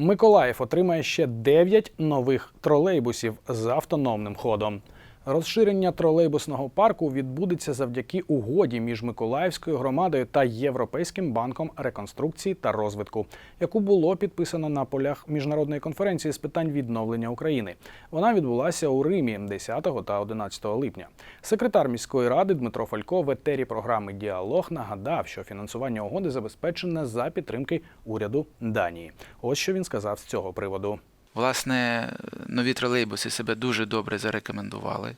Миколаїв отримає ще 9 нових тролейбусів з автономним ходом. Розширення тролейбусного парку відбудеться завдяки угоді між Миколаївською громадою та Європейським банком реконструкції та розвитку, яку було підписано на полях міжнародної конференції з питань відновлення України. Вона відбулася у Римі 10 та 11 липня. Секретар міської ради Дмитро Фалько в етері програми Діалог нагадав, що фінансування угоди забезпечене за підтримки уряду Данії. Ось що він сказав з цього приводу. Власне, нові тролейбуси себе дуже добре зарекомендували.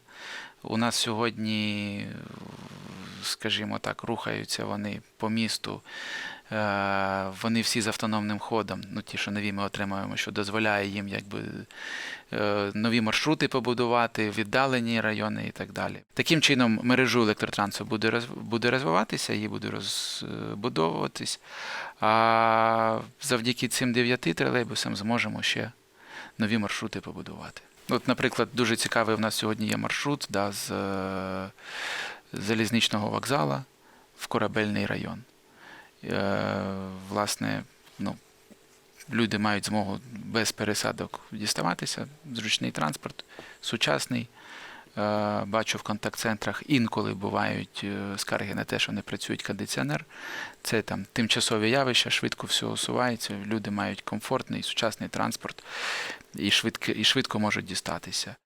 У нас сьогодні, скажімо так, рухаються вони по місту. Е, Вони всі з автономним ходом, ну ті, що нові ми отримуємо, що дозволяє їм якби е, нові маршрути побудувати, віддалені райони і так далі. Таким чином, мережу електротрансу буде буде розвиватися, її буде розбудовуватись. А завдяки цим дев'яти тролейбусам зможемо ще нові маршрути побудувати. От, наприклад, дуже цікавий в нас сьогодні є маршрут да, з е, залізничного вокзала в корабельний район. Е, власне, ну, люди мають змогу без пересадок діставатися, зручний транспорт, сучасний. Е, Бачу в контакт-центрах інколи бувають скарги на те, що не працює кондиціонер. Це там тимчасові явища, швидко все усувається. Люди мають комфортний сучасний транспорт і швидко, і швидко можуть дістатися.